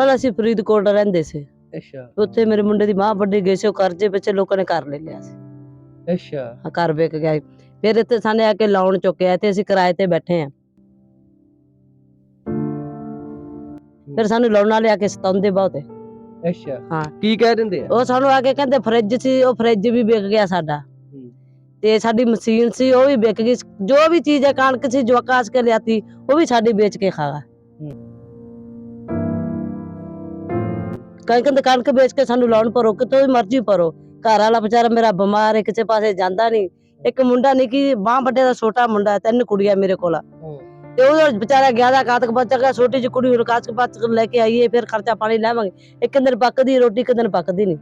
ਪਹਿਲਾਂ ਅਸੀਂ ਫਰੀਦਕੋਟ ਰਹਿੰਦੇ ਸੀ। ਅੱਛਾ। ਉੱਥੇ ਮੇਰੇ ਮੁੰਡੇ ਦੀ ਮਾਂ ਵੱਡੀ ਗਈ ਸੀ ਉਹ ਕਰਜ਼ੇ ਪਿੱਛੇ ਲੋਕਾਂ ਨੇ ਘਰ ਲੈ ਲਿਆ ਸੀ। ਅੱਛਾ। ਆ ਘਰ ਵੇਚ ਗਿਆ ਸੀ। ਫਿਰ ਇੱਥੇ ਸਾਨੇ ਆ ਕੇ ਲਾਉਣ ਚੁੱਕਿਆ ਤੇ ਅਸੀਂ ਕਿਰਾਏ ਤੇ ਬੈਠੇ ਆ ਫਿਰ ਸਾਨੂੰ ਲਾਉਣ ਵਾਲੇ ਆ ਕੇ ਸਤਾਉਂਦੇ ਬਹੁਤ। ਹੈ। ਅੱਛਾ। ਹਾਂ। ਕੀ ਕਹਿ ਦਿੰਦੇ ਆ? ਉਹ ਸਾਨੂੰ ਆ ਕੇ ਕਹਿੰਦੇ ਫਰਿੱਜ ਸੀ ਉਹ ਫਰਿੱਜ ਵੀ ਵਿਕ ਗਿਆ ਸਾਡਾ। ਤੇ ਸਾਡੀ ਮਸ਼ੀਨ ਸੀ ਉਹ ਵੀ ਵਿਕ ਗਈ। ਜੋ ਵੀ ਚੀਜ਼ ਹੈ ਕਣਕ ਸੀ ਜੋ ਆਕਾਸ਼ ਕੇ ਲਿਆਤੀ ਉਹ ਵੀ ਸਾਡੀ ਵੇਚ ਕੇ ਖਾ ਗਿਆ ਕਈ ਕਹਿੰਦੇ ਕਣਕ ਵੇਚ ਕੇ ਸਾਨੂੰ ਲੋਨ ਭਰੋ ਕਿਤੋਂ ਵੀ ਮਰਜ਼ੀ ਭਰੋ। ਘਰ ਵਾਲਾ ਵਿਚਾਰਾ ਮੇਰਾ ਬਿਮਾਰ ਹੈ ਕਿਸੇ ਪਾਸੇ ਜਾਂਦਾ ਨਹੀਂ। ਇੱਕ ਮੁੰਡਾ ਨਹੀਂ ਕਿ ਬਾਹ ਵੱਡੇ ਦਾ ਛੋਟਾ ਮੁੰਡਾ ਤਿੰਨ ਕੁੜੀਆਂ ਮੇਰੇ ਕੋਲ ਤੇ ਉਹ ਵਿਚਾਰਾ ਗਿਆ ਦਾ ਕਾਤਕ ਬੱਚਾ ਗਿਆ ਛੋਟੀ ਜਿਹੀ ਕੁੜੀ ਨੂੰ ਕਾਤਕ ਬੱਚ ਲੈ ਕੇ ਆਈਏ ਫਿਰ ਖਰਚਾ ਪਾਣੀ ਲੈਵਾਂਗੇ। ਇੱਕ ਦਿਨ ਪੱਕਦੀ ਰੋਟੀ ਇੱਕ ਦਿਨ ਪੱਕਦੀ ਨਹੀਂ।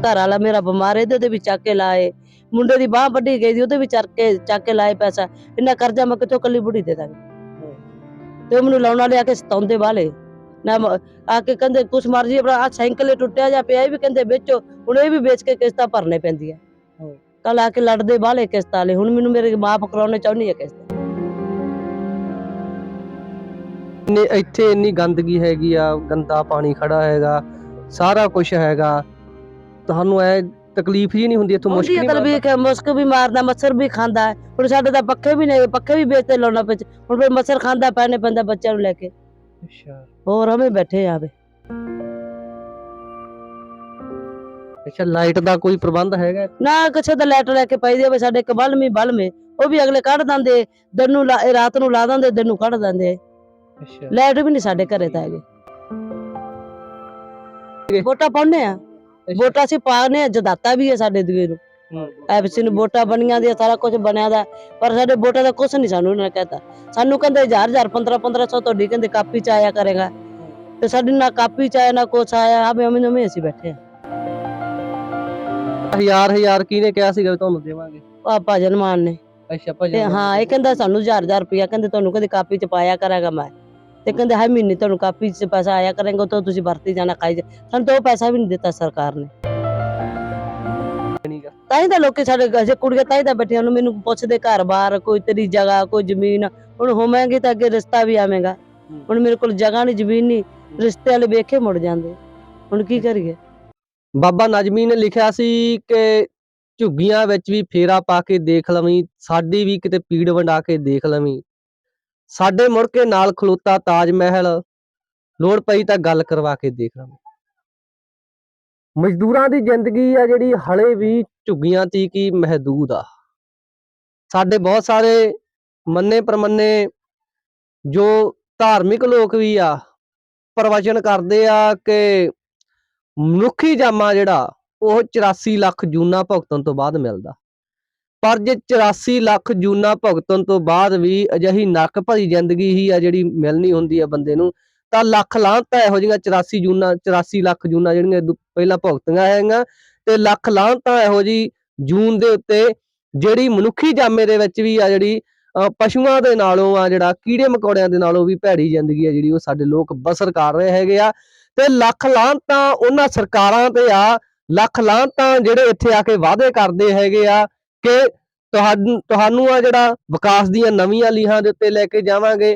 ਘਰ ਵਾਲਾ ਮੇਰਾ ਬਿਮਾਰ ਇਹਦੇ ਤੇ ਵੀ ਚੱਕ ਕੇ ਲਾਏ। ਮੁੰਡੇ ਦੀ ਬਾਹ ਵੱਢੀ ਗਈ ਸੀ ਉਹਦੇ ਵੀ ਚੱਕ ਕੇ ਚੱਕ ਕੇ ਲਾਏ ਪੈਸਾ। ਇੰਨਾ ਕਰਜ਼ਾ ਮੈਂ ਕਿੱਥੋਂ ਕੱਲੀ ਬੁੜੀ ਦੇ ਦਾਂਗੀ? ਤੇ ਉਹ ਮੈਨੂੰ ਲਾਉਣ ਵਾਲੇ ਆ ਕੇ ਸਤਾਉਂਦੇ ਵਾਲੇ। ਨਾ ਆ ਕੇ ਕਹਿੰਦੇ, ਕੁਛ ਮਰਜ਼ੀ ਆਪਣਾ ਆ ਸਾਈਕਲ ਟੁੱਟਿਆ ਜਾਂ ਪਿਆ ਇਹ ਵੀ ਕਹਿੰਦੇ ਵੇਚੋ, ਹੁਣ ਇਹ ਵੀ ਵੇਚ ਕੇ ਕਿਸ਼ਤਾਂ ਭਰਨੇ ਪੈਂਦੀਆਂ। ਕੱਲ ਆ ਕੇ ਲੜਦੇ ਵਾਲੇ ਕਿਸ਼ਤਾਂ ਲੈ ਹੁਣ ਮੈਨੂੰ ਮੇਰੇ ਮਾਫ ਕਰਾਉਣੇ ਚਾਹੁੰਦੀ ਹੈ ਕਿਸ਼ਤ। ਨੇ ਇੱਥੇ ਇੰਨੀ ਗੰਦਗੀ ਹੈਗੀ ਆ, ਗੰਦਾ ਪਾਣੀ ਖੜਾ ਹੈਗਾ, ਸਾਰਾ ਕੁਝ ਹੈਗਾ। ਤੁਹਾਨੂੰ ਐ ਤਕਲੀਫ ਹੀ ਨਹੀਂ ਹੁੰਦੀ ਇੱਥੋਂ ਹੁੰਦੀ ਮੁਸ਼ਕਿਲ ਤਾਂ ਵੀ ਕਿ ਮੁਸਕ ਵੀ ਮਾਰਦਾ ਮੱਛਰ ਵੀ ਖਾਂਦਾ ਹੈ। ਹੁਣ ਸਾਡੇ ਤਾਂ ਪੱਖੇ ਵੀ ਨਹੀਂ ਪੱਖੇ ਵੀ ਵੇਚਦੇ ਲਾਉਣਾ ਪੈਂਦਾ ਹੁਣ ਫਿਰ ਮੱਛਰ ਖਾਂਦਾ ਪੈਣੇ ਪੈਂਦਾ ਬੱਚਿਆਂ ਨੂੰ ਲੈ ਕੇ। ਅੱਛਾ। ਹੋਰ ਹਮੇ ਬੈਠੇ ਆਵੇ ਅੱਛਾ ਲਾਈਟ ਦਾ ਕੋਈ ਪ੍ਰਬੰਧ ਹੈਗਾ? ਨਾ ਕਿਸੇ ਦਾ ਲੈਟਰ ਲੈ ਕੇ ਪਾਈ ਦੇਵੇ ਸਾਡੇ ਇੱਕ ਬਲਮੀ ਬਲਮੇ ਉਹ ਵੀ ਅਗਲੇ ਕੱਢ ਦਿੰਦੇ ਦਿਨ ਨੂੰ ਲਾ- ਰਾਤ ਨੂੰ ਲਾ ਦਿੰਦੇ ਦਿਨ ਨੂੰ ਕੱਢ ਦਿੰਦੇ। ਅੱਛਾ। ਲਾਈਟ ਵੀ ਨਹੀਂ ਸਾਡੇ ਘਰੇ ਤਾਂ ਹੈਗੇ। ਵੋਟਾਂ ਪਾਉਨੇ ਆ? ਵੋਟਾਂ ਅਸੀਂ ਪਾਉਨੇ ਆ ਜਦਾਤਾ ਵੀ ਹੈ ਸਾਡੇ ਦੂਏ ਨੂੰ। ਐਫਸੀ ਨੂੰ ਵੋਟਾਂ ਬਣੀਆਂ ਦੀਆਂ ਸਾਰਾ ਕੁਝ ਬਣਿਆ ਦਾ। ਪਰ ਸਾਡੇ ਵੋਟਾਂ ਦਾ ਕੁਝ ਨਹੀਂ ਸਾਨੂੰ ਇਹਨਾਂ ਨੇ ਕਹਿਤਾ। ਸਾਨੂੰ ਕਹਿੰਦੇ 1000 1000 15 1500 ਤੁਹਾਡੀ ਕਹਿੰਦੇ ਕਾਪੀ ਚ ਆਇਆ ਕਰੇਗਾ। ਤੇ ਸਾਡੀ ਨਾ ਕਾਪੀ ਚ ਆਇਆ ਨਾ ਕੁਛ ਆਇਆ। ਆਵੇ ਅਮੀ ਨਵੇਂ ਅਸੀਂ ਬੈਠੇ ਆ ਹਜ਼ਾਰ ਹਜ਼ਾਰ ਕਿਹਨੇ ਕਿਹਾ ਸੀਗਾ ਵੀ ਤੁਹਾਨੂੰ ਦੇਵਾਂਗੇ? ਆ ਭਜਨ ਮਾਨ ਨੇ। ਅੱਛਾ ਤੇ ਭਾਜੀ ਹਾਂ ਇਹ ਕਹਿੰਦਾ ਸਾਨੂੰ 1000 1000 ਰੁਪਇਆ ਕਹਿੰਦੇ ਤੁਹਾਨੂੰ ਕਹਿੰਦੇ ਕਾਪੀ ਚ ਪਾਇਆ ਕਰਾਂਗਾ ਮੈਂ। ਤੇ ਕਹਿੰਦੇ ਹਰ ਮਹੀਨੇ ਤੁਹਾਨੂੰ ਕਾਪੀ ਚ ਪੈਸਾ ਆਇਆ ਕਰੇਗਾ ਤਾਂ ਤੁਸੀਂ ਵਰਤੀ ਜਾਣਾ ਖਾਈ ਜਾ। ਸਾਨੂੰ ਤਾਂ ਉਹ ਪੈਸਾ ਵੀ ਨਹੀਂ ਦਿੱਤਾ ਸਰਕਾਰ ਨੇ। ਤਾਂ ਹੀ ਤਾਂ ਲੋਕੀ ਸਾਡੇ ਅਜੇ ਕੁੜੀਆਂ ਤਾਂ ਹੀ ਤਾਂ ਬੈਠੀਆਂ ਨੂੰ ਮੈਨੂੰ ਪੁੱਛਦੇ ਘਰ-ਬਾਰ ਕੋਈ ਤੇਰੀ ਜਗ੍ਹਾ ਕੋਈ ਜ਼ਮੀਨ ਹੁਣ ਹੋਵੇਂਗੀ ਤਾਂ ਅੱਗੇ ਰਿਸ਼ਤਾ ਵੀ ਆਵੇਂਗਾ। ਹੁਣ ਮੇਰੇ ਕੋਲ ਜਗ੍ਹਾ ਨਹੀਂ ਜ਼ਮੀਨ ਨਹੀਂ ਰਿਸ਼ਤੇ ਵਾਲੇ ਵੇਖੇ ਮੁੜ ਜਾਂਦੇ। ਹੁਣ ਕੀ ਕਰੀਏ? ਬਾਬਾ ਨਜਮੀ ਨੇ ਲਿਖਿਆ ਸੀ ਕਿ ਝੁੱਗੀਆਂ ਵਿੱਚ ਵੀ ਫੇਰਾ ਪਾ ਕੇ ਦੇਖ ਲਵੀਂ ਸਾਡੀ ਵੀ ਕਿਤੇ ਪੀੜ ਵੰਡਾ ਕੇ ਦੇਖ ਲਵੀਂ। ਸਾਡੇ ਮੁੜ ਕੇ ਨਾਲ ਖਲੋਤਾ ਤਾਜ ਮਹਿਲ। ਲੋੜ ਪਈ ਤਾਂ ਗੱਲ ਕਰਵਾ ਕੇ ਦੇਖ ਲਵੀਂ। ਮਜ਼ਦੂਰਾਂ ਦੀ ਜ਼ਿੰਦਗੀ ਆ ਜਿਹੜੀ ਹਲੇ ਵੀ ਝੁੱਗੀਆਂ ਤੀ ਕੀ ਮਹਦੂਦ ਆ। ਸਾਡੇ ਬਹੁਤ ਸਾਰੇ ਮੰਨੇ ਪ੍ਰਮੰਨੇ ਜੋ ਧਾਰਮਿਕ ਲੋਕ ਵੀ ਆ, ਪ੍ਰਵਚਨ ਕਰਦੇ ਆ ਕਿ ਮਨੁੱਖੀ ਜਾਮਾ ਜਿਹੜਾ ਉਹ 84 ਲੱਖ ਜੂਨਾ ਭੁਗਤਣ ਤੋਂ ਬਾਅਦ ਮਿਲਦਾ। ਪਰ ਜੇ 84 ਲੱਖ ਜੂਨਾ ਭੁਗਤਣ ਤੋਂ ਬਾਅਦ ਵੀ ਅਜਿਹੀ ਨਰਕ ਭਰੀ ਜ਼ਿੰਦਗੀ ਹੀ ਆ ਜਿਹੜੀ ਮਿਲਣੀ ਹੁੰਦੀ ਆ ਬੰਦੇ ਨੂੰ, ਤਾਂ ਲੱਖ ਲਾਹਨਤਾਂ ਇਹੋ ਜਿਹੀਆਂ 84 ਜੂਨਾ 84 ਲੱਖ ਜੂਨਾ ਜਿਹੜੀਆਂ ਦੁ- ਪਹਿਲਾਂ ਭੁਗਤੀਆਂ ਹੈਗੀਆਂ, ਤੇ ਲੱਖ ਲਾਹਨਤਾਂ ਇਹੋ ਜੀ ਜੂਨ ਦੇ ਉੱਤੇ ਜਿਹੜੀ ਮਨੁੱਖੀ ਜਾਮੇ ਦੇ ਵਿੱਚ ਵੀ ਆ ਜਿਹੜੀ ਪਸ਼ੂਆਂ ਦੇ ਨਾਲੋਂ ਆ ਜਿਹੜਾ ਕੀੜੇ ਮਕੌੜਿਆਂ ਦੇ ਨਾਲੋਂ ਵੀ ਭੈੜੀ ਜ਼ਿੰਦਗੀ ਆ ਜਿਹੜੀ ਉਹ ਸਾਡੇ ਲੋਕ ਬਸਰ ਕਰ ਰਹੇ ਹੈਗੇ ਆ, ਤੇ ਲੱਖ ਲਾਹਨਤਾਂ ਉਹਨਾਂ ਸਰਕਾਰਾਂ ਤੇ ਆ, ਲੱਖ ਲਾਹਨਤਾਂ ਜਿਹੜੇ ਇੱਥੇ ਆ ਕੇ ਵਾਅਦੇ ਕਰਦੇ ਹੈਗੇ ਆ ਕਿ ਤੁਹਾਨੂੰ ਤੁਹਾਨੂੰ ਆ ਜਿਹੜਾ ਵਿਕਾਸ ਦੀਆਂ ਨਵੀਆਂ ਲੀਹਾਂ ਦੇ ਉੱਤੇ ਲੈ ਕੇ ਜਾਵਾਂਗੇ।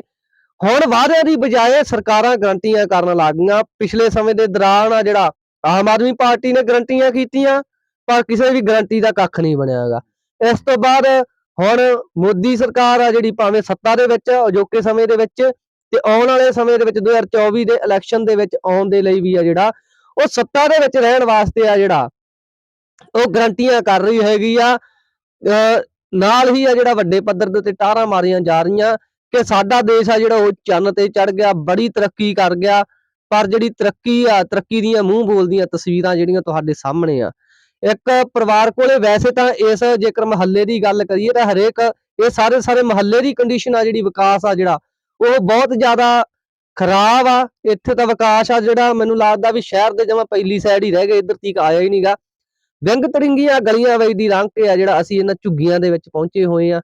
ਹੁਣ ਵਾਅਦਿਆਂ ਦੀ ਬਜਾਏ ਸਰਕਾਰਾਂ ਗਰੰਟੀਆਂ ਕਰਨ ਲੱਗ ਗਈਆਂ। ਪਿਛਲੇ ਸਮੇਂ ਦੇ ਦੌਰਾਨ ਆ ਜਿਹੜਾ ਆਮ ਆਦਮੀ ਪਾਰਟੀ ਨੇ ਗਰੰਟੀਆਂ ਕੀਤੀਆਂ, ਪਰ ਕਿਸੇ ਵੀ ਗਰੰਟੀ ਦਾ ਕੱਖ ਨਹੀਂ ਬਣਿਆਗਾ। ਇਸ ਤੋਂ ਬਾਅਦ ਹੁਣ ਮੋਦੀ ਸਰਕਾਰ ਆ ਜਿਹੜੀ ਭਾਵੇਂ ਸੱਤਾ ਦੇ ਵਿੱਚ, ਅਜੋਕੇ ਸਮੇਂ ਦੇ ਵਿੱਚ ਤੇ ਆਉਣ ਵਾਲੇ ਸਮੇਂ ਦੇ ਵਿੱਚ 2024 ਦੇ ਇਲੈਕਸ਼ਨ ਦੇ ਵਿੱਚ ਆਉਣ ਦੇ ਲਈ ਵੀ ਆ ਜਿਹੜਾ, ਉਹ ਸੱਤਾ ਦੇ ਵਿੱਚ ਰਹਿਣ ਵਾਸਤੇ ਆ ਜਿਹੜਾ, ਉਹ ਗਰੰਟੀਆਂ ਕਰ ਰਹੀ ਹੈਗੀ ਆ। ਨਾਲ ਹੀ ਆ ਜਿਹੜਾ ਵੱਡੇ ਪੱਧਰ ਦੇ ਉੱਤੇ ਟਾਰਾਂ ਮਾਰੀਆਂ ਜਾ ਰਹੀਆਂ ਕਿ ਸਾਡਾ ਦੇਸ਼ ਆ ਜਿਹੜਾ ਉਹ ਚੰਨ ਤੇ ਚੜ ਗਿਆ, ਬੜੀ ਤਰੱਕੀ ਕਰ ਗਿਆ, ਪਰ ਜਿਹੜੀ ਤਰੱਕੀ ਆ, ਤਰੱਕੀ ਦੀਆਂ ਮੂੰਹ ਬੋਲਦੀਆਂ ਤਸਵੀਰਾਂ ਜਿਹੜੀਆਂ ਤੁਹਾਡੇ ਸਾਹਮਣੇ ਆ। ਇੱਕ ਪਰਿਵਾਰ ਕੋਲੇ ਵੈਸੇ ਤਾਂ ਇਸ ਜੇਕਰ ਮਹੱਲੇ ਦੀ ਗੱਲ ਕਰੀਏ ਤਾਂ ਹਰੇਕ ਇਹ ਸਾਰੇ ਸਾਰੇ ਮਹੱਲੇ ਦੀ ਕੰਡੀਸ਼ਨ ਆ ਜਿਹੜੀ ਵਿਕਾਸ ਆ ਜਿਹੜਾ, ਉਹ ਬਹੁਤ ਜ਼ਿਆਦਾ ਖਰਾਬ ਆ। ਇੱਥੇ ਤਾਂ ਵਿਕਾਸ ਆ ਜਿਹੜਾ ਮੈਨੂੰ ਲੱਗਦਾ ਵੀ ਸ਼ਹਿਰ ਦੇ ਜਮਾ ਪਹਿਲੀ ਸਾਈਡ ਹੀ ਰਹਿ ਗਏ, ਇੱਧਰ ਤੀਕ ਆਇਆ ਹੀ ਨਹੀਂਗਾ ਵਿੰਗ ਤੜਿੰਗੀਆਂ ਗਲੀਆਂ ਵਿੱਚ ਦੀ ਲੰਘ ਕੇ ਆ ਜਿਹੜਾ ਅਸੀਂ ਇਹਨਾਂ ਝੁੱਗੀਆਂ ਦੇ ਵਿੱਚ ਪਹੁੰਚੇ ਹੋਏ ਆ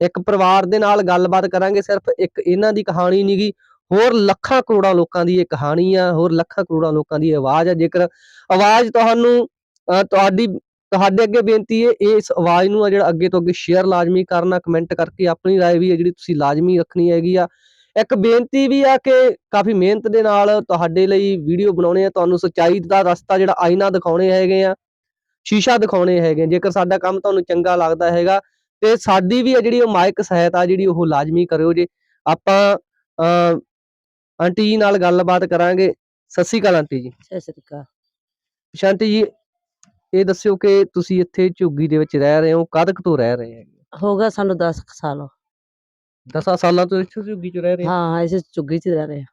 ਇੱਕ ਪਰਿਵਾਰ ਦੇ ਨਾਲ ਗੱਲਬਾਤ ਕਰਾਂਗੇ ਸਿਰਫ ਇੱਕ ਇਹਨਾਂ ਦੀ ਕਹਾਣੀ ਨਹੀਂਗੀ ਹੋਰ ਲੱਖਾਂ ਕਰੋੜਾਂ ਲੋਕਾਂ ਦੀ ਇਹ ਕਹਾਣੀ ਆ ਹੋਰ ਲੱਖਾਂ ਕਰੋੜਾਂ ਲੋਕਾਂ ਦੀ ਇਹ ਆਵਾਜ਼ ਆ ਜੇਕਰ ਆਵਾਜ਼ ਤੁਹਾਨੂੰ ਅਹ ਤੁਹਾਡੀ ਤੁਹਾਡੇ ਅੱਗੇ ਬੇਨਤੀ ਹੈ ਇਸ ਆਵਾਜ਼ ਨੂੰ ਆ ਜਿਹੜਾ ਅੱਗੇ ਤੋਂ ਅੱਗੇ ਸ਼ੇਅਰ ਲਾਜ਼ਮੀ ਕਰਨਾ ਕਮੈਂਟ ਕਰਕੇ ਆਪਣੀ رائے ਵੀ ਹੈ ਜਿਹੜੀ ਤੁਸੀਂ ਲਾਜ਼ਮੀ ਰੱਖਣੀ ਹੈਗੀ ਆ ਇੱਕ ਬੇਨਤੀ ਵੀ ਆ ਕਿ ਕਾਫੀ ਮਿਹਨਤ ਦੇ ਨਾਲ ਤੁਹਾਡੇ ਲਈ ਵੀਡੀਓ ਬਣਾਉਣੇ ਆ ਤੁਹਾਨੂੰ ਸੱਚਾਈ ਦਾ ਰਸਤਾ ਜਿਹੜਾ ਆਈਨਾ ਦਿਖਾਉਣੇ ਹੈਗੇ ਆ ਸ਼ੀਸ਼ਾ ਦਿਖਾਉਣੇ ਹੈਗੇ ਜੇਕਰ ਸਾਡਾ ਕੰਮ ਤੁਹਾਨੂੰ ਚੰਗਾ ਲੱਗਦਾ ਹੈਗਾ ਤੇ ਸਾਡੀ ਵੀ ਆ ਜਿਹੜੀ ਉਹ ਮਾਇਕ ਸਹਾਇਤਾ ਜਿਹੜੀ ਉਹ ਲਾਜ਼ਮੀ ਕਰਿਓ ਜੇ। ਆਪਾਂ ਆਂਟੀ ਜੀ ਨਾਲ ਗੱਲਬਾਤ ਕਰਾਂਗੇ। ਸਤਿ ਸ਼੍ਰੀ ਅਕਾਲ ਆਂਟੀ ਜੀ। ਸਤਿ ਸ੍ਰੀ ਅਕਾਲ। ਸ਼ਾਂਤੀ ਜੀ ਇਹ ਦੱਸਿਓ ਕਿ ਤੁਸੀਂ ਇੱਥੇ ਝੁੱਗੀ ਦੇ ਵਿੱਚ ਰਹਿ ਰਹੇ ਹੋ ਕਦ ਕੁ ਤੋਂ ਰਹਿ ਰਹੇ ਹੈਗੇ? ਹੋ ਗਿਆ ਸਾਨੂੰ 10 ਸਾਲ। 10 ਸਾਲਾਂ ਤੋਂ ਇੱਥੇ ਝੁੱਗੀ 'ਚ ਰਹਿ ਰਹੇ ਹੋ? ਹਾਂ ਅਸੀਂ ਝੁੱਗੀ 'ਚ ਰਹਿ ਰਹੇ ਹਾਂ।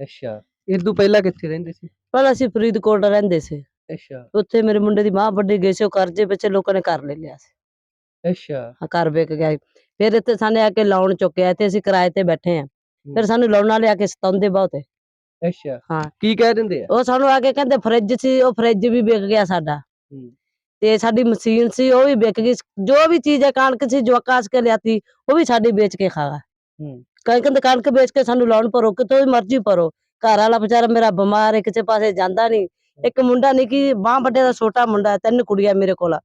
ਅੱਛਾ ਇਸ ਤੋਂ ਪਹਿਲਾਂ ਕਿੱਥੇ ਰਹਿੰਦੇ ਸੀ? ਪਹਿਲਾਂ ਅਸੀਂ ਫਰੀਦਕੋਟ ਰਹਿੰਦੇ ਸੀ। ਅੱਛਾ। ਉੱਥੇ ਮੇਰੇ ਮੁੰਡੇ ਦੀ ਮਾਂ ਵੱਡੀ ਗਈ ਸੀ ਉਹ ਕਰਜ਼ੇ ਵਿੱਚ ਲੋਕਾਂ ਨੇ ਘਰ ਲੈ ਲਿਆ ਸੀ। ਅੱਛਾ। ਹਾਂ, ਘਰ ਵੇਚ ਗਿਆ ਸੀ। ਫਿਰ ਇੱਥੇ ਸਾਨੇ ਆ ਕੇ ਲੋਨ ਚੁੱਕਿਆ ਤੇ ਅਸੀਂ ਕਿਰਾਏ ਤੇ ਬੈਠੇ ਆ ਫਿਰ ਸਾਨੂੰ ਲੋਨਾਂ ਲਿਆ ਕੇ ਸਤਾਉਂਦੇ ਬਹੁਤ ਹੈ। ਅੱਛਾ। ਹਾਂ। ਕੀ ਕਹਿ ਦਿੰਦੇ ਆ? ਉਹ ਸਾਨੂੰ ਆ ਕੇ ਕਹਿੰਦੇ ਫਰਿੱਜ ਸੀ ਉਹ ਫਰਿੱਜ ਵੀ ਵਿਕ ਗਿਆ ਸਾਡਾ। ਹੂੰ। ਤੇ ਸਾਡੀ ਮਸ਼ੀਨ ਸੀ ਉਹ ਵੀ ਵਿਕ ਗਈ। ਜੋ ਵੀ ਚੀਜ਼ ਹੈ ਕਣਕ ਸੀ ਜੋ ਆਕਾਸ਼ ਕੇ ਲਿਆਤੀ ਉਹ ਵੀ ਸਾਡੀ ਵੇਚ ਕੇ ਖਾ ਹੂੰ। ਕਈ ਕਹਿੰਦੇ ਕਣਕ ਵੇਚ ਕੇ ਸਾਨੂੰ ਲੋਨ ਭਰੋ ਕਿਤੋਂ ਵੀ ਮਰਜ਼ੀ ਭਰੋ। ਘਰ ਵਾਲਾ ਵਿਚਾਰਾ ਮੇਰਾ ਬਿਮਾਰ ਹੈ ਕਿਸੇ ਪਾਸੇ ਜਾਂਦਾ ਨਹੀਂ। ਇੱਕ ਮੁੰਡਾ ਨਹੀਂ ਕਿ ਬਾਹ ਵੱਡੇ ਦਾ ਛੋਟਾ ਮੁੰਡਾ ਹੈ, ਤਿੰਨ ਕੁੜੀਆਂ ਮੇਰੇ ਕੋਲ।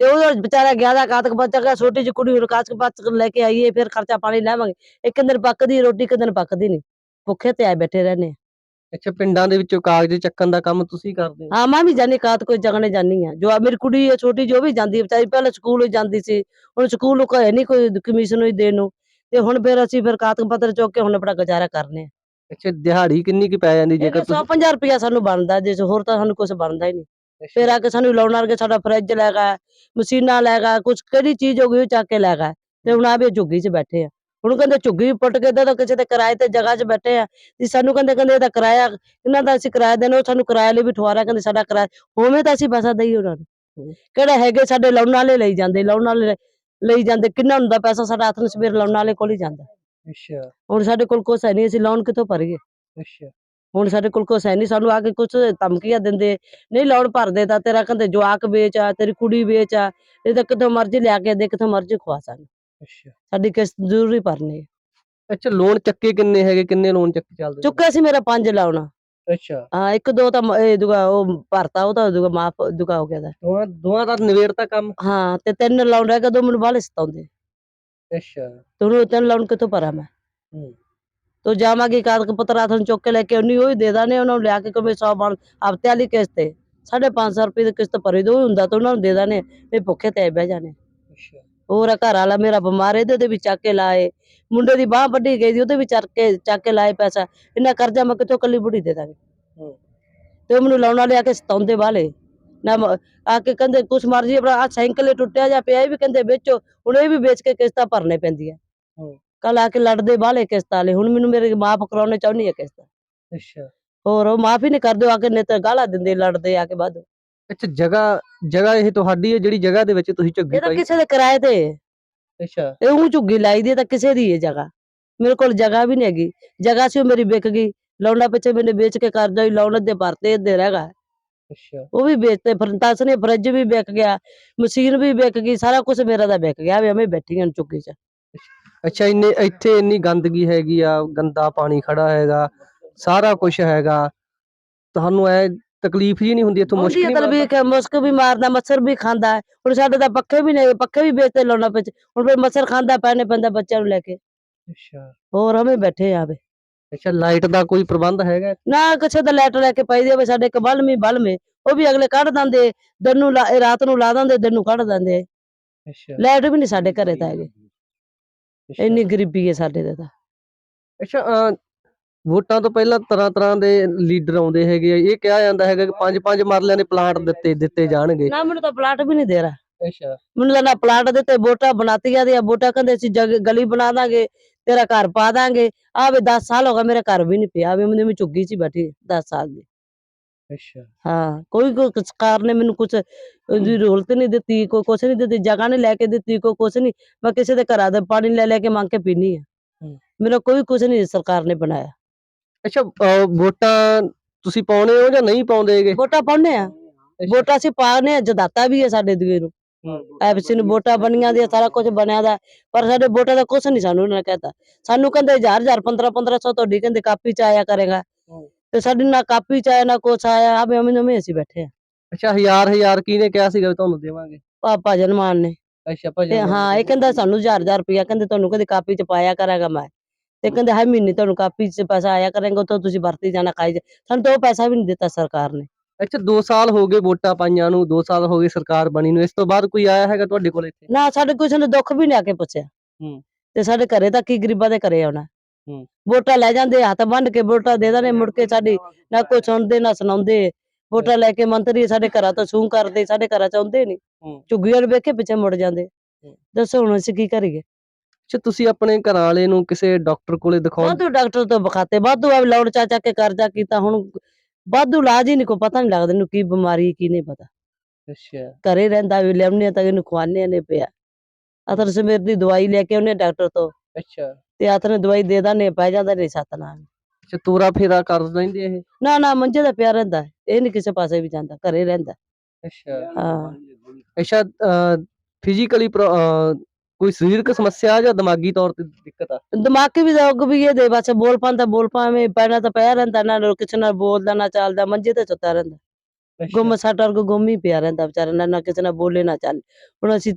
ਤੇ ਉਹ ਵਿਚਾਰਾ ਗਿਆ ਦਾ ਕਾਤਕ ਬੱਚਾ ਗਿਆ ਛੋਟੀ ਜਿਹੀ ਕੁੜੀ ਨੂੰ ਕਾਤਕ ਬੱਚ ਲੈ ਕੇ ਆਈਏ ਫਿਰ ਖਰਚਾ ਪਾਣੀ ਲੈਵਾਂਗੇ। ਇੱਕ ਦਿਨ ਪੱਕਦੀ ਰੋਟੀ ਇੱਕ ਦਿਨ ਪੱਕਦੀ ਨਹੀਂ ਭੁੱਖੇ ਤੇ ਆਏ ਬੈਠੇ ਰਹਿੰਦੇ ਹਾਂ। ਅੱਛਾ ਪਿੰਡਾਂ ਦੇ ਵਿੱਚੋਂ ਕਾਗਜ਼ ਚੱਕਣ ਦਾ ਕੰਮ ਤੁਸੀਂ ਕਰਦੇ ਹੋ? ਹਾਂ ਮੈਂ ਵੀ ਜਾਨੀ ਕਾਤ ਕੋਈ ਜਗਣੇ ਜਾਨੀ ਆ। ਜੋ ਮੇਰੀ ਕੁੜੀ ਹੈ ਛੋਟੀ ਜੋ ਵੀ ਜਾਂਦੀ ਵਿਚਾਰੀ ਪਹਿਲੇ ਸਕੂਲ ਜਾਂਦੀ ਸੀ। ਹੁਣ ਸਕੂਲ ਨੂੰ ਕਹੇ ਨਹੀਂ ਕੋਈ ਕਮਿਸ਼ਨ ਹੋਈ ਦੇਣ ਨੂੰ। ਤੇ ਹੁਣ ਫਿਰ ਅਸੀਂ ਫਿਰ ਕਾਤਕ ਪੱਤਰ ਚੁੱਕ ਕੇ ਹੁਣ ਆਪਣਾ ਗੁਜ਼ਾਰਾ ਕਰਨੇ ਆ। ਅੱਛਾ ਦਿਹਾੜੀ ਕਿੰਨੀ ਕੁ ਪੈ ਜਾਂਦੀ ਜੇਕਰ ਤੁਸੀਂ 150 ਰੁਪਇਆ ਸਾਨੂੰ ਬਣਦਾ ਜੇ ਹੋਰ ਤਾਂ ਸਾਨੂੰ ਕੁਝ ਬਣਦਾ ਹੀ ਨਹੀਂ। ਫਿਰ ਆ ਕੇ ਸਾਨੂੰ ਲਾਉਣ ਵਰਗੇ ਸਾਡਾ ਫਰਿੱਜ ਲੈ ਗਿਆ ਮਸ਼ੀਨਾਂ ਲੈ ਗਿਆ ਕੁਝ ਕਿਹੜੀ ਚੀਜ਼ ਹੋ ਗਈ ਉਹ ਚੱਕ ਕੇ ਲੈ ਗਿਆ। ਤੇ ਹੁਣ ਆ ਵੀ ਝੁੱਗੀ 'ਚ ਬੈਠੇ ਆ। ਹੁਣ ਕਹਿੰਦੇ ਝੁੱਗੀ ਵੀ ਪੁੱਟ ਕੇ ਦੇ ਦੋ ਕਿਸੇ ਦੇ ਕਿਰਾਏ ਤੇ ਜਗ੍ਹਾ 'ਚ ਬੈਠੇ ਆ। ਤੇ ਸਾਨੂੰ ਕਹਿੰਦੇ ਕਹਿੰਦੇ ਇਹਦਾ ਕਿਰਾਇਆ ਇਹਨਾਂ ਦਾ ਅਸੀਂ ਕਿਰਾਇਆ ਦੇਣਾ ਉਹ ਸਾਨੂੰ ਕਿਰਾਏ ਲਈ ਵੀ ਠਵਾਰਾ ਕਹਿੰਦੇ ਸਾਡਾ ਕਿਰਾਇਆ ਉਵੇਂ ਤਾਂ ਅਸੀਂ ਪੈਸਾ ਦੇਈ ਉਹਨਾਂ ਨੂੰ। ਕਿਹੜੇ ਹੈਗੇ ਸਾਡੇ ਲਾਉਣ ਵਾਲੇ ਲਈ ਜਾਂਦੇ ਲਾਉਣ ਵਾਲੇ ਲਈ ਜਾਂਦੇ ਕਿੰਨਾ ਹੁੰਦਾ ਪੈਸਾ ਸਾਡਾ ਹੱਥ ਨੂੰ ਸਵੇਰ ਲਾਉਣ ਵਾਲੇ ਕੋਲ ਹੀ ਜਾਂਦਾ। ਅੱਛਾ। ਹੁਣ ਸਾਡੇ ਕੋਲ ਕੁਛ ਹੈ ਨਹੀਂ ਅਸੀਂ ਲੋਨ ਕਿੱਥੋਂ ਭਰੀਏ ਅੱਛਾ। ਹੁਣ ਸਾਡੇ ਕੋਲ ਕੁਛ ਹੈ ਨਹੀਂ ਸਾਨੂੰ ਆ ਕੇ ਕੁਛ ਧਮਕੀਆਂ ਦਿੰਦੇ ਨਹੀਂ ਲੋਨ ਭਰਦੇ ਤਾਂ ਤੇਰਾ ਕਹਿੰਦੇ ਜਵਾਕ ਵੇਚ ਆ ਤੇਰੀ ਕੁੜੀ ਵੇਚ ਆ ਇਹ ਤਾਂ ਕਿੱਥੋਂ ਮਰਜ਼ੀ ਲਿਆ ਕੇ ਦੇ ਕਿੱਥੋਂ ਮਰਜ਼ੀ ਖਵਾ ਸਾਨੂੰ। ਅੱਛਾ। ਸਾਡੀ ਕਿਸ਼ਤ ਜ਼ਰੂਰੀ ਭਰਨੀ ਹੈ। ਅੱਛਾ ਲੋਨ ਚੱਕੇ ਕਿੰਨੇ ਹੈਗੇ ਕਿੰਨੇ ਲੋਨ ਚੱਕੇ ਚੱਲਦੇ? ਚੁੱਕਿਆ ਸੀ ਮੇਰਾ ਪੰਜ ਲਾਉਣਾ। ਅੱਛਾ। ਹਾਂ ਇੱਕ ਦੋ ਤਾਂ ਮ- ਇਹ ਦੁਗਾ ਉਹ ਭਰਤਾ ਉਹ ਤਾਂ ਦੁਗਾ ਮਾਫ ਦੁਗਾ ਹੋ ਗਿਆ ਦਾ ਦੋਵਾਂ ਦੋਵਾਂ ਦਾ ਨਿਬੇੜਤਾ ਕੰਮ? ਹਾਂ ਤੇ ਤਿੰਨ ਲਾਉਣ ਰਹਿ ਗਏ ਦੋ ਮੈਨੂੰ ਬਾਹਲੇ ਸਤਾਉਂਦੇ। ਅੱਛਾ। ਤੇ ਹੁਣ ਉਹ ਤਿੰਨ ਲਾਉਣ ਕਿੱਥੋਂ ਭਰਾਂ ਮੈਂ? ਹੂੰ। ਤੋ ਜਾਵਾਂਗੀ ਕਾਗਜ਼ ਪੱਤਰ ਹੱਥ ਨੂੰ ਚੁੱਕ ਕੇ ਲੈ ਕੇ ਉਹਨੀ ਉਹ ਹੀ ਦੇ ਦਾਨੇ ਉਹਨਾਂ ਨੂੰ ਲਿਆ ਕੇ ਕੋਈ 100 ਬਣ ਹਫ਼ਤੇ ਵਾਲੀ ਕਿਸ਼ਤ ਤੇ ਸਾਢੇ ਪੰਜ ਸੌ ਰੁਪਏ ਦੀ ਕਿਸ਼ਤ ਭਰੀ ਦੋ ਹੁੰਦਾ ਤਾਂ ਉਹਨਾਂ ਨੂੰ ਦੇ ਦਾਨੇ ਵੀ ਭੁੱਖੇ ਤੇ ਬਹਿ ਜਾਣੇ। ਅੱਛਾ। ਹੋਰ ਆ ਘਰ ਵਾਲਾ ਮੇਰਾ ਬਿਮਾਰ ਇਹਦੇ ਤੇ ਵੀ ਚੱਕ ਕੇ ਲਾਏ। ਮੁੰਡੇ ਦੀ ਬਾਹ ਵੱਢੀ ਗਈ ਸੀ ਉਹਦੇ ਵੀ ਚੱਕ ਕੇ ਚੱਕ ਕੇ ਲਾਏ ਪੈਸਾ। ਇੰਨਾ ਕਰਜ਼ਾ ਮੈਂ ਕਿੱਥੋਂ ਕੱਲੀ ਬੁੜੀ ਦੇ ਦਾਂਗੀ। ਹੂੰ। ਤੇ ਉਹ ਮੈਨੂੰ ਲਾਉਣਾ ਲਿਆ ਕੇ ਸਤਾਉਂਦੇ ਵਾਲੇ। ਨਾ ਆ ਕੇ ਕਹਿੰਦੇ ਕੁਛ ਮਰਜ਼ੀ ਆਪਣਾ ਆ ਸਾਈਕਲ ਹੀ ਟੁੱਟਿਆ ਜਾਂ ਪਿਆ ਇਹ ਵੀ ਕਹਿੰਦੇ ਵੇਚੋ ਹੁਣ ਇਹ ਵੀ ਵੇਚ ਕੇ ਕਿਸ਼ਤਾਂ ਭਰਨੇ ਪੈਂਦੀਆਂ। ਹੂੰ। ਕੱਲ ਆ ਕੇ ਲੜਦੇ ਵਾਲੇ ਕਿਸ਼ਤਾਂ ਵਾਲੇ ਹੁਣ ਮੈਨੂੰ ਮੇਰੇ ਮਾਫ ਕਰਾਉਣੇ ਚਾਹੁੰਦੀ ਹੈ ਕਿਸ਼ਤ। ਅੱਛਾ। ਹੋਰ ਉਹ ਮਾਫ ਨਹੀਂ ਕਰਦੇ ਆ ਕੇ ਨੇ ਤਾਂ ਗਾਲਾਂ ਦਿੰਦੇ ਲੜਦੇ ਆ ਕੇ ਬਾਅਦ। ਅੱਛਾ ਜਗ੍ਹਾ ਜਗ੍ਹਾ ਇਹ ਤੁਹਾਡੀ ਹੈ ਜਿਹੜੀ ਜਗ੍ਹਾ ਦੇ ਵਿੱਚ ਤੁਸੀਂ ਝੁੱਗੀ ਇਹ ਤਾਂ ਪਾਈ? ਕਿਸੇ ਦੇ ਕਿਰਾਏ ਤੇ। ਹੈ। ਅੱਛਾ। ਇਹ ਉਹ ਝੁੱਗੀ ਲਾਈ ਦੀ ਹੈ ਤਾਂ ਕਿਸੇ ਦੀ ਹੈ ਜਗ੍ਹਾ। ਮੇਰੇ ਕੋਲ ਜਗ੍ਹਾ ਵੀ ਨਹੀਂ ਹੈਗੀ। ਜਗ੍ਹਾ ਸੀ ਉਹ ਮੇਰੀ ਵਿਕ ਗਈ। ਲੌਂਡਾ ਪਿੱਛੇ ਮੈਨੇ ਵੇਚ ਕੇ ਕਰਜ਼ਾ ਹੀ ਲੌਂਡ ਦੇ ਭਰਤੇ ਦੇ ਰਹਿ ਗਿਆ ਅੱਛਾ। ਉਹ ਵੀ ਵੇਚਤੇ ਫਿਰ ਦਸ ਨੇ ਫਰਿੱਜ ਵੀ ਵਿਕ ਗਿਆ ਮਸ਼ੀਨ ਵੀ ਵਿਕ ਗਈ ਸਾਰਾ ਕੁਝ ਮੇਰਾ ਦਾ ਵਿਕ ਗਿਆ ਵੀ ਐਵੇਂ ਬੈਠੀ ਹਾਂ ਝੁੱਗੀ 'ਚ। ਅੱਛਾ ਇੰਨੇ ਇੱਥੇ ਇੰਨੀ ਗੰਦਗੀ ਹੈਗੀ ਆ ਗੰਦਾ ਪਾਣੀ ਖੜਾ ਹੈਗਾ ਸਾਰਾ ਕੁਝ ਹੈਗਾ। ਤੁਹਾਨੂੰ ਐ ਤਕਲੀਫ ਜੀ ਨਹੀਂ ਹੁੰਦੀ ਇੱਥੋਂ ਹੁੰਦੀ ਮੁਸ਼ਕਿਲ ਹੈ ਤਲਬੀ ਮਾਰਦਾ? ਕਿ ਮੁਸਕ ਵੀ ਮਾਰਦਾ ਮੱਛਰ ਵੀ ਖਾਂਦਾ ਹੈ। ਹੁਣ ਸਾਡੇ ਤਾਂ ਪੱਖੇ ਵੀ ਨਹੀਂ ਪੱਖੇ ਵੀ ਵੇਚਤੇ ਲੌਂਡਾ ਪਿੱਛੇ ਹੁਣ ਫਿਰ ਮੱਛਰ ਖਾਂਦਾ ਪੈਣੇ ਪੈਂਦਾ ਬੱਚਿਆਂ ਨੂੰ ਲੈ ਕੇ। ਅੱਛਾ। ਹੋਰ ਹਮੇ ਬੈਠੇ ਆ ਵੇ। ਅੱਛਾ ਲਾਈਟ ਦਾ ਕੋਈ ਪ੍ਰਬੰਧ ਹੈਗਾ? ਨਾ ਕਿਸੇ ਦਾ ਲੈਟਰ ਲੈ ਕੇ ਪਾਈ ਦੇ ਵੀ ਸਾਡੇ ਇੱਕ ਬਲਮੀ ਬਲਮੇ ਉਹ ਵੀ ਅਗਲੇ ਕੱਢ ਦਿੰਦੇ ਦਿਨ ਨੂੰ ਲਾ- ਰਾਤ ਨੂੰ ਲਾ ਦਿੰਦੇ ਦਿਨ ਨੂੰ ਕੱਢ ਦਿੰਦੇ ਅੱਛਾ। ਲਾਈਟ ਵੀ ਨਹੀਂ ਸਾਡੇ ਘਰੇ ਤਾਂ ਹੈਗੀ। ਅੱਛਾ। ਇੰਨੀ ਗਰੀਬੀ ਹੈ ਸਾਡੇ ਤੇ ਤਾਂ। ਅੱਛਾ ਅਹ, ਵੋਟਾਂ ਤੋਂ ਪਹਿਲਾਂ ਤਰ੍ਹਾਂ ਤਰ੍ਹਾਂ ਦੇ ਲੀਡਰ ਆਉਂਦੇ ਹੈਗੇ ਆ। ਇਹ ਕਿਹਾ ਜਾਂਦਾ ਹੈਗਾ ਕਿ ਪੰਜ ਪੰਜ ਮਰਲਿਆਂ ਦੇ ਪਲਾਂਟ ਦਿੱਤੇ ਦਿੱਤੇ ਜਾਣਗੇ। ਨਾ ਮੈਨੂੰ ਤਾਂ ਪਲਾਟ ਵੀ ਨਹੀਂ ਦੇ ਰਿਹਾ ਅੱਛਾ। ਮੈਨੂੰ ਤਾਂ ਨਾ ਪਲਾਟ ਦਿੱਤੇ ਵੋਟਾਂ ਬਣਾਤੀਆਂ ਦੀਆਂ ਵੋਟਾਂ ਕਹਿੰਦੇ ਜਗ- ਗਲੀ ਬਣਾ ਦਾਂਗੇ। ਤੇਰਾ ਘਰ ਪਾ ਦਾਂਗੇ। ਆ ਵੀ 10 ਸਾਲ ਹੋ ਗਏ ਮੇਰੇ ਘਰ ਵੀ ਨਹੀਂ ਪਿਆ। ਵੀ ਮੈਨੂੰ ਝੁੱਗੀ 'ਚ ਬੈਠੀ 10 ਸਾਲ ਦੀ। ਅੱਛਾ। ਹਾਂ ਕੋਈ ਕੋਈ ਸਰਕਾਰ ਨੇ ਮੈਨੂੰ ਕੁਝ ਦੀ ਰੋਲਤ ਨਹੀਂ ਦਿੱਤੀ ਕੋਈ ਕੁਛ ਨਹੀਂ ਦਿੱਤੀ ਜਗ੍ਹਾ ਨਹੀਂ ਲੈ ਕੇ ਦਿੱਤੀ ਕੋਈ ਕੁਛ ਨਹੀਂ। ਮੈਂ ਕਿਸੇ ਦੇ ਘਰਾਂ ਦਾ ਪਾਣੀ ਲੈ ਲੈ ਕੇ ਮੰਗ ਕੇ ਆ ਹੂੰ। ਮੇਰਾ ਕੋਈ ਕੁਛ ਨਹੀਂ ਸਰਕਾਰ ਨੇ ਬਣਾਇਆ। ਅੱਛਾ ਵੋਟਾਂ ਤੁਸੀਂ ਪਾਉਣੇ ਹੋ ਜਾਂ ਨਹੀਂ ਪਾਉਂਦੇਗੇ? ਵੋਟਾਂ ਪਾਉਂਦੇ ਆ ਵੋਟਾਂ ਅਸੀਂ ਪਾਉਂਦੇ ਆ ਜਦਾਤਾ ਵੀ ਹੈ ਸਾਡੇ ਦੂਏ ਨੂੰ। ਐਫਸੀ ਨੂੰ ਵੋਟਾਂ ਬਣੀਆਂ ਦੀਆਂ ਸਾਰਾ ਕੁਝ ਬਣਿਆ ਦਾ। ਪਰ ਸਾਡੇ ਵੋਟਾਂ ਦਾ ਕੁਛ ਨਹੀਂ ਸਾਨੂੰ ਉਹਨਾਂ ਨੇ ਕਹਿਤਾ। ਸਾਨੂੰ ਕਹਿੰਦੇ ਹਜ਼ਾਰ ਹਜ਼ਾਰ 15 1500 ਤੁਹਾਡੀ ਕਹਿੰਦੇ ਕਾਪੀ ਚ ਆਇਆ ਕਰੇਗਾ। ਤੇ ਸਾਡੀ ਨਾ ਕਾਪੀ ਚ ਆਇਆ ਨਾ ਕੁਛ ਆਇਆ ਆਵੇ ਅਮੀ ਨਵੇਂ ਅਸੀਂ ਬੈਠੇ ਆ। ਅੱਛਾ ਹਜ਼ਾਰ ਹਜ਼ਾਰ ਕਿਹਨੇ ਕਿਹਾ ਸੀਗਾ ਵੀ ਤੁਹਾਨੂੰ ਦੇਵਾਂਗੇ? ਭਾ- ਭਜਨ ਮਾਨ ਨੇ। ਅੱਛਾ ਤੇ ਭਾਜੀ ਹਾਂ ਇਹ ਕਹਿੰਦਾ ਸਾਨੂੰ ਹਜ਼ਾਰ ਹਜ਼ਾਰ ਰੁਪਇਆ ਕਹਿੰਦੇ ਤੁਹਾਨੂੰ ਕਦੇ ਕਾਪੀ ਚ ਪਾਇਆ ਕਰਾਂਗਾ ਮੈਂ। ਤੇ ਕਹਿੰਦੇ ਹਰ ਮਹੀਨੇ ਤੁਹਾਨੂੰ ਕਾਪੀ 'ਚ ਪੈਸਾ ਆਇਆ ਕਰੇਗਾ ਤਾਂ ਤੁਸੀਂ ਵਰਤੀ ਜਾਣਾ ਖਾਈ ਜਾ। ਸਾਨੂੰ ਤਾਂ ਉਹ ਪੈਸਾ ਵੀ ਨਹੀਂ ਦਿੱਤਾ ਸਰਕਾਰ ਨੇ। ਅੱਛਾ 2 ਸਾਲ ਹੋ ਗਏ ਵੋਟਾਂ ਪਾਈਆਂ ਨੂੰ 2 ਸਾਲ ਹੋ ਗਏ ਸਰਕਾਰ ਬਣੀ ਨੂੰ ਇਸ ਤੋਂ ਬਾਅਦ ਕੋਈ ਆਇਆ ਹੈਗਾ ਤੁਹਾਡੇ ਕੋਲ ਇੱਥੇ ਨਾ ਸਾਡੇ ਕਿਸੇ ਨੇ ਦੁੱਖ ਵੀ ਨਹੀਂ ਆ ਕੇ ਪੁੱਛਿਆ ਹੂੰ। ਤੇ ਸਾਡੇ ਘਰੇ ਤਾਂ ਕੀ ਗਰੀਬਾਂ ਦੇ ਘਰੇ ਆਉਣਾ ਹੂੰ। ਵੋਟਾਂ ਲੈ ਜਾਂਦੇ ਹੱਥ ਬੰਨ ਕੇ ਵੋਟਾਂ ਦੇ ਦੇਣੇ ਮੁੜ ਕੇ ਸਾਡੀ ਨਾ ਕੋਈ ਸੁਣਦੇ ਨਾ ਸੁਣਾਉਂਦੇ ਵੋਟਾਂ ਲੈ ਕੇ ਮੰਤਰੀ ਸਾਡੇ ਘਰਾਂ ਤੋਂ ਸੂੰ ਕਰਦੇ ਸਾਡੇ ਘਰਾਂ ਚ ਆਉਂਦੇ ਨਹੀਂ ਹੂੰ। ਝੁੱਗੀਆਂ ਨੂੰ ਵੇਖ ਕੇ ਪਿੱਛੇ ਮੁੜ ਜਾਂਦੇ ਹੂੰ। ਦੱਸੋ ਹੁਣ ਅਸੀਂ ਕੀ ਕਰੀਏ ਅੱਛਾ ਤੁਸੀਂ ਆਪਣੇ ਘਰਾਂ ਵਾਲੇ ਨੂੰ ਕਿਸੇ ਡਾਕਟਰ ਕੋਲੇ ਦਿਖਾਉਣ ਵਾਧੂ ਡਾਕਟਰ ਤੋਂ ਬਖਾਤੇ ਵਾਧੂ ਆ ਲੌੜ ਚਾਚਾ ਕੇ ਕਰਜ਼ਾ ਕੀਤਾ ਹੁਣ ਵਾਧੂ ਇਲਾਜ ਹੀ ਨਹੀਂ ਕੋ ਪਤਾ ਨਹੀਂ ਲੱਗਦਾ ਇਹਨੂੰ ਕੀ ਬਿਮਾਰੀ ਕੀ ਨਹੀਂ ਪਤਾ। ਅੱਛਾ। ਘਰੇ ਰਹਿੰਦਾ ਵੀ ਲਿਆਉਂਦੇ ਤਾਂ ਇਹਨੂੰ ਖਵਾਉਂਦੇ ਨੇ ਪਿਆ। ਅਤਰ ਸਮੇਤ ਦੀ ਦਵਾਈ ਲੈ ਕੇ ਉਹਨੇ ਡਾਕਟਰ ਤੋਂ। ਅੱਛਾ। ਤੇ ਨੇ ਦਵਾਈ ਦੇ ਦਾਨੇ ਪੈ ਜਾਂਦਾ ਨਹੀਂ ਸੱਤ ਨਾਲ। ਅੱਛਾ ਤੋਰਾ ਫੇਰਾ ਕਰ ਲੈਂਦੇ ਇਹ? ਨਾ ਨਾ ਮੰਜੇ ਦਾ ਪਿਆ ਰਹਿੰਦਾ। ਹੈ। ਇਹ ਨਹੀਂ ਕਿਸੇ ਪਾਸੇ ਵੀ ਜਾਂਦਾ ਘਰੇ ਰਹਿੰਦਾ। ਅੱਛਾ। ਹਾਂ। ਅੱਛਾ ਫਿਜ਼ੀਕਲੀ ਕੋਈ ਸਰੀਰਕ ਸਮੱਸਿਆ ਜਾਂ ਦਿਮਾਗੀ ਤੌਰ ਤੇ ਦਿੱਕਤ ਆ? ਦਿਮਾਗੀ ਵੀ ਰੋਗ ਵੀ ਇਹਦੇ ਬਸ ਬੋਲ ਪਾਉਂਦਾ ਬੋਲ ਪਾਵੇਂ ਪੈਣਾ ਤਾਂ ਪਿਆ ਰਹਿੰਦਾ ਨਾ ਕਿਸੇ ਨਾਲ ਬੋਲਦਾ ਨਾ ਚੱਲਦਾ ਮੰਜੇ ਤੇ ਸੁੱਤਾ ਰਹਿੰਦਾ। ਗੁੰਮ ਸਾਟਾ ਵਰਗਾ ਗੁੰਮ ਹੀ ਪਿਆ ਰਹਿੰਦਾ ਵਿਚਾਰਾ ਨਾ ਨਾ ਕਿਸੇ ਨਾਲ ਬੋਲੇ ਨਾ ਚੱਲ। ਹੁਣ ਅਸੀਂ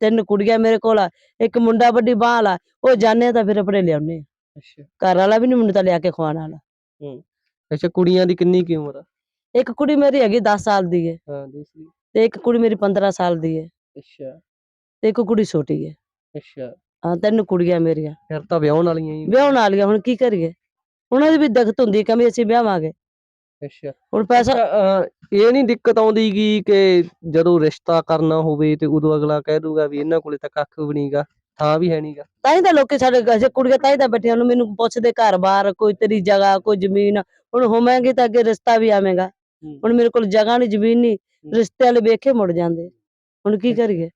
ਤਿੰਨ ਕੁੜੀਆਂ ਮੇਰੇ ਕੋਲ ਆ ਇੱਕ ਮੁੰਡਾ ਵੱਡੀ ਬਾਂਹ ਵਾਲਾ ਉਹ ਜਾਣੇ ਤਾਂ ਫਿਰ ਆਪਣੇ ਲਿਆਉਨੇ ਆ। ਅੱਛਾ। ਘਰ ਵਾਲਾ ਵੀ ਨਹੀਂ ਮੈਨੂੰ ਤਾਂ ਲਿਆ ਕੇ ਖਵਾਉਣ ਵਾਲਾ। ਅੱਛਾ ਕੁੜੀਆਂ ਦੀ ਕਿੰਨੀ ਕੀ ਉਮਰ ਆ? ਇੱਕ ਕੁੜੀ ਮੇਰੀ ਹੈਗੀ 10 ਸਾਲ ਦੀ ਹੈ ਹਾਂ ਦੂਸਰੀ ਤੇ ਇੱਕ ਕੁੜੀ ਮੇਰੀ 15 ਸਾਲ ਦੀ ਹੈ ਅੱਛਾ। ਤੇ ਇੱਕ ਕੁੜੀ ਛੋਟੀ ਹੈ ਅੱਛਾ। ਹਾਂ ਤਿੰਨ ਕੁੜੀਆਂ ਮੇਰੀਆਂ। ਫਿਰ ਤਾਂ ਵਿਆਹਣ ਵਾਲੀਆਂ ਹੀ। ਵਿਆਹਣ ਵਾਲੀਆਂ ਹੁਣ ਕੀ ਕਰੀਏ? ਉਹਨਾਂ ਦੀ ਵੀ ਦਿੱਕਤ ਹੁੰਦੀ ਹੈ ਕਿ ਅਸੀਂ ਵਿਆਹਾਂਗੇ। ਅੱਛਾ। ਹੁਣ ਪੈਸਾ ਇਹ ਨਹੀਂ ਦਿੱਕਤ ਆਉਂਦੀ ਗੀ ਕਿ ਜਦੋਂ ਰਿਸ਼ਤਾ ਕਰਨਾ ਹੋਵੇ ਤੇ ਉਦੋਂ ਅਗਲਾ ਕਹਿ ਦੂਗਾ ਵੀ ਇਹਨਾਂ ਕੋਲੇ ਤਾਂ ਕੱਖ ਵੀ ਨਹੀਂਗਾ ਥਾਂ ਵੀ ਹੈ ਨਹੀਂਗਾ ਤਾਂ ਹੀ ਤਾਂ ਲੋਕੀ ਸਾਡੇ ਅਜੇ ਕੁੜੀਆਂ ਤਾਂ ਹੀ ਤਾਂ ਬੈਠੀਆਂ ਨੂੰ ਮੈਨੂੰ ਪੁੱਛਦੇ ਘਰ-ਬਾਰ ਕੋਈ ਤੇਰੀ ਜਗ੍ਹਾ ਕੋਈ ਜ਼ਮੀਨ ਹੁਣ ਹੋਵੇਂਗੀ ਤਾਂ ਅੱਗੇ ਰਿਸ਼ਤਾ ਵੀ ਆਵੇਂਗਾ। ਹੁਣ ਮੇਰੇ ਕੋਲ ਜਗ੍ਹਾ ਨਹੀਂ ਜ਼ਮੀਨ ਨਹੀਂ ਰਿਸ਼ਤੇ ਵਾਲੇ ਵੇਖੇ ਮੁੜ ਜਾਂਦੇ। ਹੁਣ ਕੀ ਕਰੀਏ?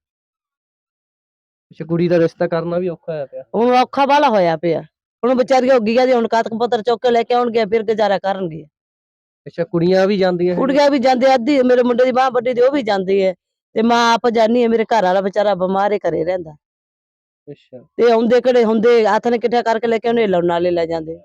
ਅੱਛਾ ਕੁੜੀ ਦਾ ਰਿਸ਼ਤਾ ਕਰਨਾ ਵੀ ਔਖਾ ਹੋਇਆ ਪਿਆ। ਹੁਣ ਔਖਾ ਵਾਲਾ ਹੋਇਆ ਪਿਆ। ਹੁਣ ਵਿਚਾਰੀਆਂ ਉੱਗੀਆਂ ਦੀ ਹੁਣ ਕਾਤਕ ਪੱਤਰ ਚੁੱਕ ਕੇ ਲੈ ਕੇ ਆਉਣਗੇ ਫਿਰ ਗੁਜ਼ਾਰਾ ਕਰਨਗੇ। ਅੱਛਾ ਕੁੜੀਆਂ ਵੀ ਜਾਂਦੀਆਂ? ਕੁੜੀਆਂ ਵੀ ਜਾਂਦੇ ਅੱਧੀ ਮੇਰੇ ਮੁੰਡੇ ਦੀ ਬਾਹ ਵੱਡੀ ਦੀ ਉਹ ਵੀ ਜਾਂਦੀ ਹੈ ਤੇ ਮਾਂ ਆਪ ਜਾਨੀ ਹੈ ਮੇਰੇ ਘਰ ਵਾਲਾ ਵਿਚਾਰਾ ਬਿਮਾਰ ਹੀ ਘਰੇ ਰਹਿੰਦਾ। ਅੱਛਾ। ਤੇ ਆਉਂਦੇ ਕਿਹੜੇ ਹੁੰਦੇ ਹੱਥ ਨੇ ਇਕੱਠਾ ਕਰਕੇ ਲੈ ਕੇ ਉਹਨੇ ਲਾਉਣ ਵਾਲੇ ਲੈ ਜਾਂਦੇ।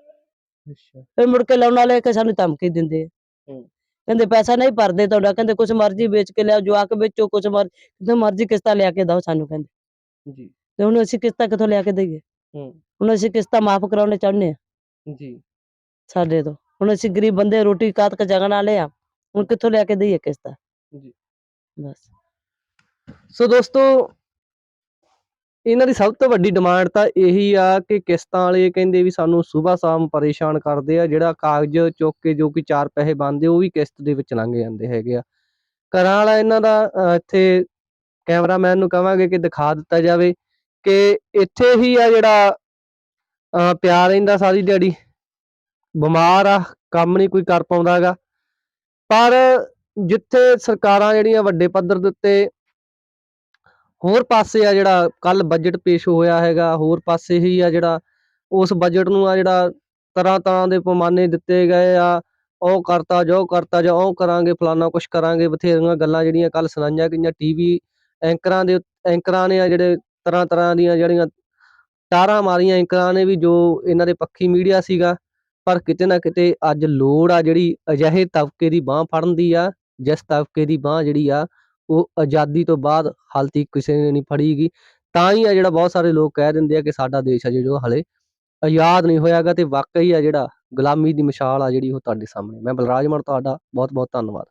ਅੱਛਾ। ਫਿਰ ਮੁੜ ਕੇ ਲਾਉਣ ਵਾਲੇ ਕਿ ਸਾਨੂੰ ਧਮਕੀ ਦਿੰਦੇ ਆ। ਹੂੰ। ਕਹਿੰਦੇ ਪੈਸਾ ਨਹੀਂ ਭਰਦੇ ਤੁਹਾਡਾ ਕਹਿੰਦੇ ਕੁਛ ਮਰਜ਼ੀ ਵੇਚ ਕੇ ਲਿਆਓ ਜਵਾਕ ਵੇਚੋ ਕੁਛ ਮਰ ਕਿਤੇ ਮਰਜ਼ੀ ਕਿਸ਼ਤਾਂ ਲਿਆ ਕੇ ਦਿਓ ਸਾਨੂੰ ਕਹਿੰਦੇ। ਜੀ ਤੇ ਹੁਣ ਅਸੀਂ ਕਿਸ਼ਤਾਂ ਕਿੱਥੋਂ ਲਿਆ ਕੇ ਦਈਏ ਹੂੰ ਹੁਣ ਅਸੀਂ ਕਿਸ਼ਤਾਂ ਮਾਫ ਕਰਾਉਣੇ ਚਾਹੁੰਦੇ ਆ ਜੀ ਸਾਡੇ ਤੋਂ ਹੁਣ ਅਸੀਂ ਗਰੀਬ ਬੰਦੇ ਰੋਟੀ ਕਾਤਕ ਜਗਣ ਵਾਲੇ ਆ ਹੁਣ ਕਿੱਥੋਂ ਲਿਆ ਕੇ ਦਈਏ ਕਿਸ਼ਤਾਂ ਜੀ। ਬਸ ਸੋ ਦੋਸਤੋ ਇਹਨਾਂ ਦੀ ਸਭ ਤੋਂ ਵੱਡੀ ਡਿਮਾਂਡ ਤਾਂ ਇਹੀ ਆ ਕਿ ਕਿਸ਼ਤਾਂ ਵਾਲੇ ਕਹਿੰਦੇ ਵੀ ਸਾਨੂੰ ਸਵੇਰ ਸ਼ਾਮ ਪਰੇਸ਼ਾਨ ਕਰਦੇ ਆ ਜਿਹੜਾ ਕਾਗਜ਼ ਚੁੱਕ ਕੇ ਜੋ ਕਿ ਚਾਰ ਪੈਸੇ ਬਣਦੇ ਉਹ ਵੀ ਕਿਸ਼ਤ ਦੇ ਵਿੱਚ ਲੰਘ ਜਾਂਦੇ ਹੈਗੇ ਆ ਘਰਾਂ ਵਾਲਾ ਇਹਨਾਂ ਦਾ ਇੱਥੇ ਕੈਮਰਾਮੈਨ ਨੂੰ ਕਹਾਂਗੇ ਕਿ ਦਿਖਾ ਦਿੱਤਾ ਜਾਵੇ ਕਿ ਇੱਥੇ ਹੀ ਆ ਜਿਹੜਾ ਪਿਆ ਰਹਿੰਦਾ ਸਾਰੀ ਦਿਹਾੜੀ। ਬਿਮਾਰ ਆ, ਕੰਮ ਨਹੀਂ ਕੋਈ ਕਰ ਪਾਉਂਦਾਗਾ ਪਰ ਜਿੱਥੇ ਸਰਕਾਰਾਂ ਜਿਹੜੀਆਂ ਵੱਡੇ ਪੱਧਰ ਦੇ ਉੱਤੇ ਹੋਰ ਪਾਸੇ ਆ ਜਿਹੜਾ ਕੱਲ ਬਜਟ ਪੇਸ਼ ਹੋਇਆ ਹੈਗਾ, ਹੋਰ ਪਾਸੇ ਹੀ ਆ ਜਿਹੜਾ ਉਸ ਬਜਟ ਨੂੰ ਆ ਜਿਹੜਾ ਤਰ੍ਹਾਂ ਤਰ੍ਹਾਂ ਦੇ ਪੈਮਾਨੇ ਦਿੱਤੇ ਗਏ ਆ। ਉਹ ਕਰਤਾ ਜੋ ਕਰਤਾ ਜੋ ਉਹ ਕਰਾਂਗੇ, ਫਲਾਨਾ ਕੁਛ ਕਰਾਂਗੇ, ਬਥੇਰੀਆਂ ਗੱਲਾਂ ਜਿਹੜੀਆਂ ਕੱਲ ਸੁਣਾਈਆਂ ਗਈਆਂ, ਟੀਵੀ ਐਂਕਰਾਂ ਦੇ ਐਂਕਰਾਂ ਨੇ ਆ ਜਿਹੜੇ ਤਰ੍ਹਾਂ ਤਰ੍ਹਾਂ ਦੀਆਂ ਜਿਹੜੀਆਂ ਟਾਰਾਂ ਮਾਰੀਆਂ, ਐਂਕਰਾਂ ਨੇ ਵੀ ਜੋ ਇਹਨਾਂ ਦੇ ਪੱਖੀ ਮੀਡੀਆ ਸੀਗਾ, ਪਰ ਕਿਤੇ ਨਾ ਕਿਤੇ ਅੱਜ ਲੋੜ ਆ ਜਿਹੜੀ ਅਜਿਹੇ ਤਬਕੇ ਦੀ ਬਾਹ ਫੜਨ ਦੀ ਆ, ਜਿਸ ਤਬਕੇ ਦੀ ਬਾਹ ਜਿਹੜੀ ਆ, ਉਹ ਆਜ਼ਾਦੀ ਤੋਂ ਬਾਅਦ ਹਾਲ ਤੱਕ ਕਿਸੇ ਨੇ ਨਹੀਂ ਫੜੀਗੀ। ਤਾਂ ਹੀ ਆ ਜਿਹੜਾ ਬਹੁਤ ਸਾਰੇ ਲੋਕ ਕਹਿ ਦਿੰਦੇ ਆ ਕਿ ਸਾਡਾ ਦੇਸ਼ ਆ ਜਿਹੜਾ ਹਲੇ ਆਜ਼ਾਦ ਨਹੀਂ ਹੋਇਆਗਾ ਤੇ ਵਾਕਈ ਆ ਜਿਹੜਾ ਗੁਲਾਮੀ ਦੀ ਮਿਸਾਲ ਆ ਜਿਹੜੀ ਉਹ ਤੁਹਾਡੇ ਸਾਹਮਣੇ। ਮੈਂ ਬਲਰਾਜ ਮਰ ਤੁਹਾਡਾ ਬਹੁਤ ਬਹੁਤ ਧੰਨਵਾਦ।